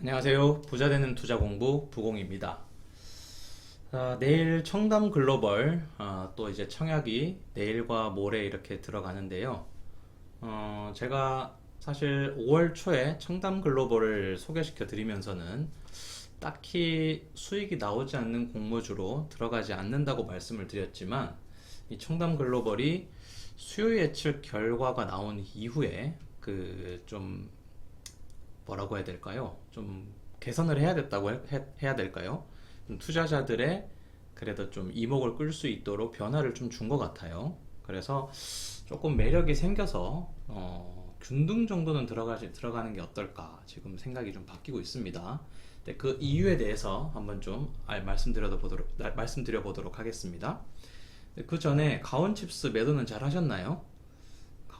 안녕하세요. 부자되는 투자 공부 부공입니다. 아, 내일 청담 글로벌 아, 또 이제 청약이 내일과 모레 이렇게 들어가는데요. 어, 제가 사실 5월 초에 청담 글로벌을 소개시켜 드리면서는 딱히 수익이 나오지 않는 공모주로 들어가지 않는다고 말씀을 드렸지만 이 청담 글로벌이 수요 예측 결과가 나온 이후에 그 좀 뭐라고 해야 될까요? 좀 개선을 해야 됐다고 해, 해- 해야 될까요? 좀 투자자들의 그래도 좀 이목을 끌 수 있도록 변화를 좀 준 것 같아요. 그래서 조금 매력이 생겨서 어, 균등 정도는 들어가지, 들어가는 게 어떨까 지금 생각이 좀 바뀌고 있습니다. 네, 그 이유에 대해서 한번 좀 알- 말씀드려 보도록 나- 말씀드려 보도록 하겠습니다. 네, 그 전에 가온 칩스 매도는 잘 하셨나요?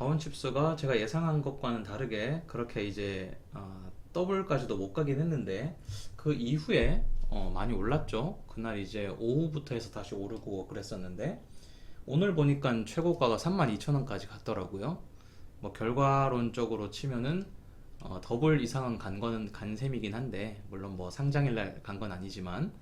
가온칩스가 제가 예상한 것과는 다르게 그렇게 이제 어, 더블까지도 못 가긴 했는데 그 이후에 어, 많이 올랐죠. 그날 이제 오후부터 해서 다시 오르고 그랬었는데 오늘 보니까 최고가가 32,000원까지 갔더라고요. 뭐 결과론적으로 치면은 어, 더블 이상은 간 거는 간 셈이긴 한데 물론 뭐 상장일날 간 건 아니지만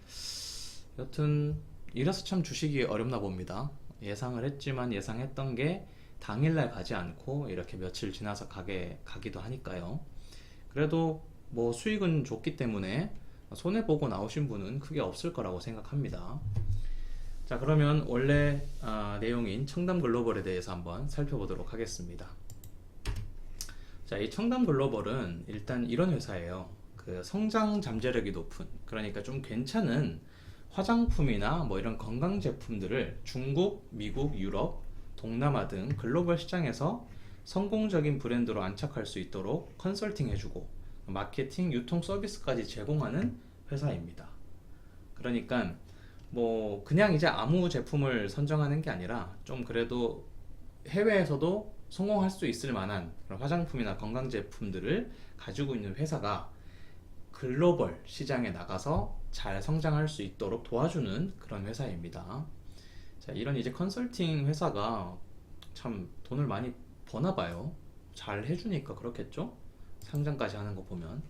여튼 이래서 참 주식이 어렵나 봅니다. 예상을 했지만 예상했던 게 당일날 가지 않고 이렇게 며칠 지나서 가게 가기도 하니까요. 그래도 뭐 수익은 좋기 때문에 손해 보고 나오신 분은 크게 없을 거라고 생각합니다. 자, 그러면 원래 아, 내용인 청담 글로벌에 대해서 한번 살펴보도록 하겠습니다. 자, 이 청담 글로벌은 일단 이런 회사예요. 그 성장 잠재력이 높은, 그러니까 좀 괜찮은 화장품이나 뭐 이런 건강 제품들을 중국, 미국, 유럽, 동남아 등 글로벌 시장에서 성공적인 브랜드로 안착할 수 있도록 컨설팅 해주고 마케팅, 유통 서비스까지 제공하는 회사입니다. 그러니까 뭐 그냥 이제 아무 제품을 선정하는 게 아니라 좀 그래도 해외에서도 성공할 수 있을 만한 화장품이나 건강 제품들을 가지고 있는 회사가 글로벌 시장에 나가서 잘 성장할 수 있도록 도와주는 그런 회사입니다. 자, 이런 이제 컨설팅 회사가 참 돈을 많이 버나 봐요. 잘 해주니까 그렇겠죠? 상장까지 하는 거 보면.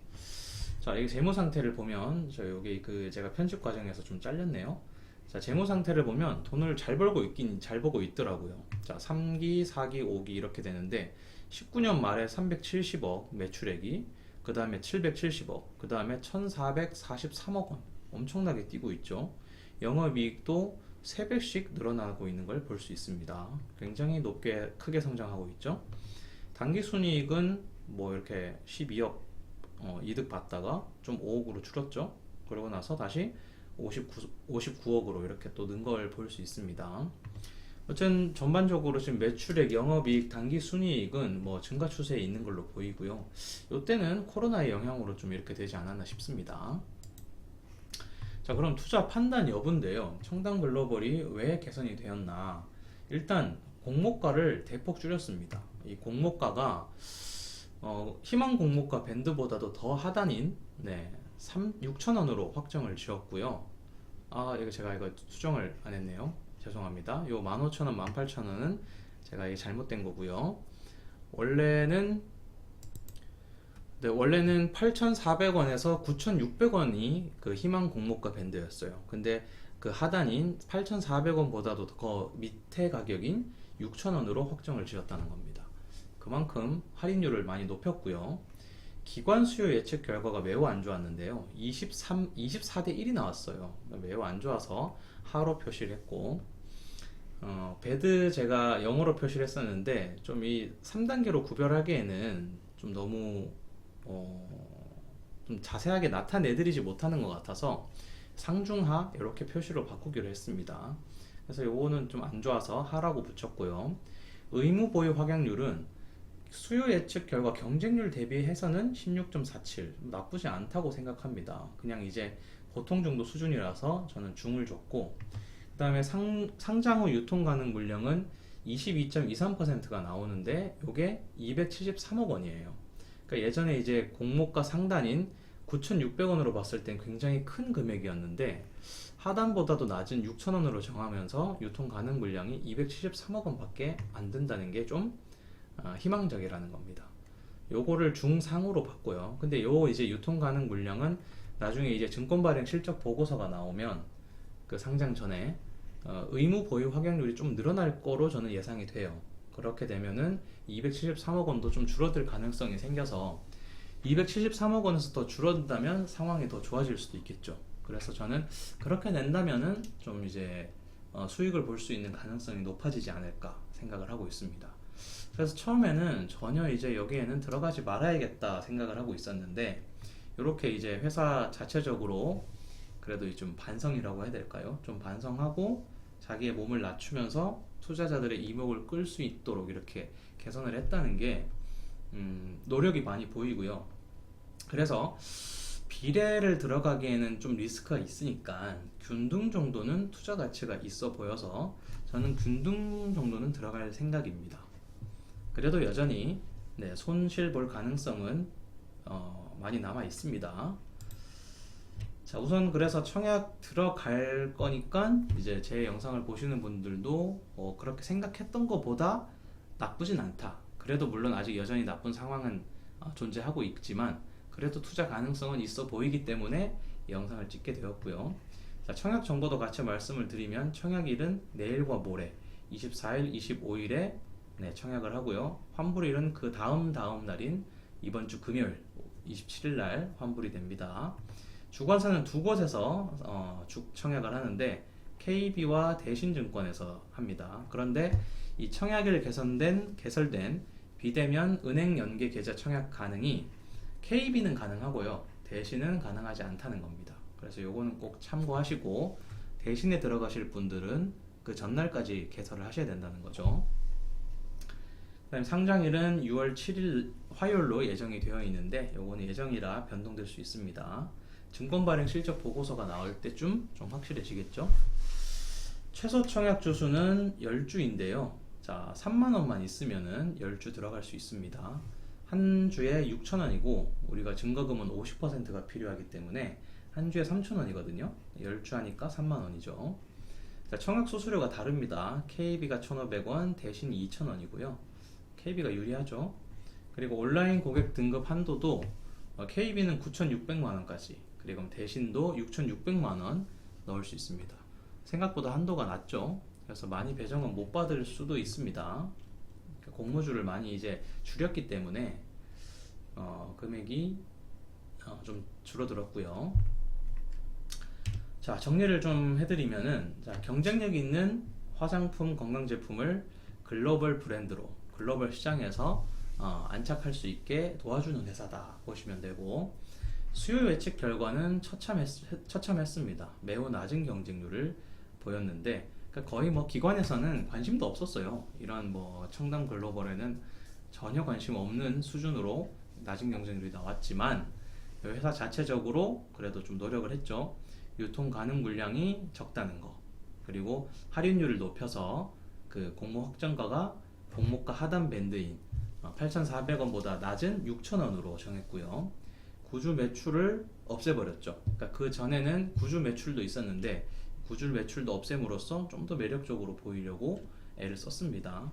자, 이 재무 상태를 보면 저 여기 그 제가 편집 과정에서 좀 잘렸네요. 자, 재무 상태를 보면 돈을 잘 벌고 있긴 잘 벌고 있더라고요. 자, 3기, 4기, 5기 이렇게 되는데 19년 말에 370억 매출액이 그 다음에 770억, 그 다음에 1443억 원 엄청나게 뛰고 있죠. 영업이익도 3배씩 늘어나고 있는 걸 볼 수 있습니다. 굉장히 높게 크게 성장하고 있죠. 당기순이익은 뭐 이렇게 12억 어, 이득 받다가 좀 5억으로 줄었죠. 그러고 나서 다시 59, 59억으로 이렇게 또 는 걸 볼 수 있습니다. 어쨌든 전반적으로 지금 매출액, 영업이익, 당기순이익은 뭐 증가 추세에 있는 걸로 보이고요. 이때는 코로나의 영향으로 좀 이렇게 되지 않았나 싶습니다. 자, 그럼 투자 판단 여부인데요. 청담 글로벌이 왜 개선이 되었나? 일단 공모가를 대폭 줄였습니다. 이 공모가가 어, 희망 공모가 밴드보다도 더 하단인 네, 3, 6천 원으로 확정을 지었고요. 아, 이거 제가 이거 수정을 안 했네요. 죄송합니다. 요 15,000원, 18,000원은 제가 이게 잘못된 거고요. 원래는 네, 원래는 8,400원에서 9,600원이 그 희망 공모가 밴드였어요. 근데 그 하단인 8,400원보다도 더 밑에 가격인 6,000원으로 확정을 지었다는 겁니다. 그만큼 할인율을 많이 높였고요. 기관 수요 예측 결과가 매우 안 좋았는데요. 23, 24대 1이 나왔어요. 매우 안 좋아서 하로 표시를 했고, 어, 배드 제가 영어로 표시를 했었는데, 좀 이 3단계로 구별하기에는 좀 너무, 어, 좀 자세하게 나타내드리지 못하는 것 같아서, 상중하 이렇게 표시로 바꾸기로 했습니다. 그래서 요거는 좀 안 좋아서 하라고 붙였고요. 의무 보유 확약률은 수요 예측 결과 경쟁률 대비해서는 16.47 나쁘지 않다고 생각합니다. 그냥 이제 보통 정도 수준이라서 저는 중을 줬고 그 다음에 상, 상장 후 유통 가능 물량은 22.23%가 나오는데 이게 273억 원이에요. 그러니까 예전에 이제 공모가 상단인 9,600원으로 봤을 땐 굉장히 큰 금액이었는데 하단보다도 낮은 6,000원으로 정하면서 유통 가능 물량이 273억 원밖에 안 된다는 게좀 아, 희망적이라는 겁니다. 요거를 중상으로 봤고요. 근데 요 이제 유통 가능 물량은 나중에 이제 증권 발행 실적 보고서가 나오면 그 상장 전에 어, 의무 보유 확약률이 좀 늘어날 거로 저는 예상이 돼요. 그렇게 되면은 273억 원도 좀 줄어들 가능성이 생겨서 273억 원에서 더 줄어든다면 상황이 더 좋아질 수도 있겠죠. 그래서 저는 그렇게 낸다면은 좀 이제 어, 수익을 볼 수 있는 가능성이 높아지지 않을까 생각을 하고 있습니다. 그래서 처음에는 전혀 이제 여기에는 들어가지 말아야겠다 생각을 하고 있었는데 이렇게 이제 회사 자체적으로 그래도 좀 반성이라고 해야 될까요? 좀 반성하고 자기의 몸을 낮추면서 투자자들의 이목을 끌 수 있도록 이렇게 개선을 했다는 게 음, 노력이 많이 보이고요. 그래서 비례를 들어가기에는 좀 리스크가 있으니까 균등 정도는 투자 가치가 있어 보여서 저는 균등 정도는 들어갈 생각입니다. 그래도 여전히 네, 손실 볼 가능성은 어, 많이 남아 있습니다. 자, 우선 그래서 청약 들어갈 거니까 이제 제 영상을 보시는 분들도 어, 그렇게 생각했던 것보다 나쁘진 않다. 그래도 물론 아직 여전히 나쁜 상황은 어, 존재하고 있지만 그래도 투자 가능성은 있어 보이기 때문에 이 영상을 찍게 되었고요. 자, 청약 정보도 같이 말씀을 드리면 청약일은 내일과 모레 24일, 25일에 네, 청약을 하고요. 환불일은 그 다음 다음 날인 이번 주 금요일 27일 날 환불이 됩니다. 주관사는 두 곳에서 어, 주 청약을 하는데 KB와 대신증권에서 합니다. 그런데 이 청약일 개선된 개설된 비대면 은행 연계 계좌 청약 가능이 KB는 가능하고요. 대신은 가능하지 않다는 겁니다. 그래서 요거는 꼭 참고하시고 대신에 들어가실 분들은 그 전날까지 개설을 하셔야 된다는 거죠. 그다음 상장일은 6월 7일 화요일로 예정이 되어 있는데 요거는 예정이라 변동될 수 있습니다. 증권 발행 실적 보고서가 나올 때쯤 좀 확실해지겠죠. 최소 청약 주수는 10주인데요. 자, 3만 원만 있으면은 10주 들어갈 수 있습니다. 한 주에 6천 원이고 우리가 증거금은 50%가 필요하기 때문에 한 주에 3천 원이거든요. 10주 하니까 3만 원이죠. 자, 청약 수수료가 다릅니다. KB가 1,500원 대신 2,000원이고요. KB가 유리하죠. 그리고 온라인 고객 등급 한도도 어, KB는 9,600만 원까지 그리고 대신도 6,600만 원 넣을 수 있습니다. 생각보다 한도가 낮죠. 그래서 많이 배정은 못 받을 수도 있습니다. 공모주를 많이 이제 줄였기 때문에 어, 금액이 어, 좀 줄어들었고요. 자 정리를 좀 해드리면은 자, 경쟁력 있는 화장품 건강 제품을 글로벌 브랜드로 글로벌 시장에서 어, 안착할 수 있게 도와주는 회사다 보시면 되고 수요 예측 결과는 처참했, 처참했습니다. 매우 낮은 경쟁률을 보였는데 그러니까 거의 뭐 기관에서는 관심도 없었어요. 이런 뭐 청담 글로벌에는 전혀 관심 없는 수준으로 낮은 경쟁률이 나왔지만 이 회사 자체적으로 그래도 좀 노력을 했죠. 유통 가능 물량이 적다는 거 그리고 할인율을 높여서 그 공모 확정가가 공모가 하단 밴드인 8,400원보다 낮은 6,000원으로 정했고요. 구주 매출을 없애버렸죠. 그러니까 그 전에는 구주 매출도 있었는데 구주 매출도 없앰으로써 좀 더 매력적으로 보이려고 애를 썼습니다.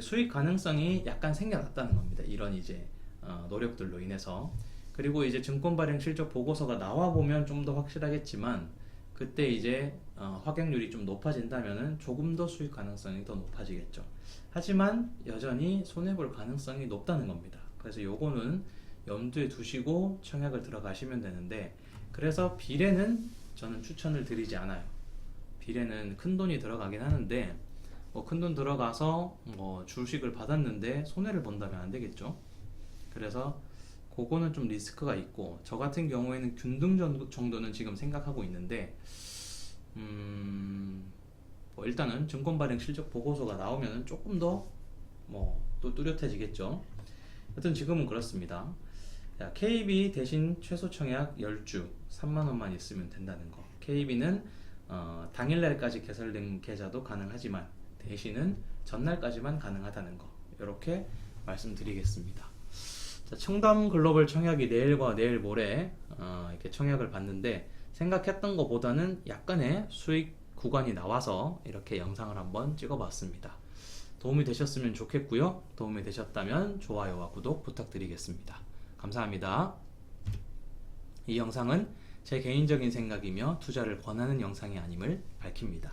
수익 가능성이 약간 생겨났다는 겁니다. 이런 이제 어, 노력들로 인해서 그리고 이제 증권 발행 실적 보고서가 나와 보면 좀 더 확실하겠지만 그때 이제 어, 확약률이 좀 높아진다면은 조금 더 수익 가능성이 더 높아지겠죠. 하지만 여전히 손해 볼 가능성이 높다는 겁니다. 그래서 요거는 염두에 두시고 청약을 들어가시면 되는데 그래서 비례는 저는 추천을 드리지 않아요. 비례는 큰 돈이 들어가긴 하는데 뭐 큰 돈 들어가서 뭐 주식을 받았는데 손해를 본다면 안 되겠죠. 그래서 그거는 좀 리스크가 있고 저 같은 경우에는 균등 정도- 정도는 지금 생각하고 있는데 음, 뭐 일단은 증권 발행 실적 보고서가 나오면 조금 더 뭐 또 뚜렷해지겠죠. 하여튼 지금은 그렇습니다. 자, KB 대신 최소 청약 10주 3만 원만 있으면 된다는 거. KB는 어, 당일날까지 개설된 계좌도 가능하지만 대신은 전날까지만 가능하다는 거. 이렇게 말씀드리겠습니다. 자, 청담 글로벌 청약이 내일과 내일 모레 어, 이렇게 청약을 받는데 생각했던 것보다는 약간의 수익 구간이 나와서 이렇게 영상을 한번 찍어봤습니다. 도움이 되셨으면 좋겠고요. 도움이 되셨다면 좋아요와 구독 부탁드리겠습니다. 감사합니다. 이 영상은 제 개인적인 생각이며 투자를 권하는 영상이 아님을 밝힙니다.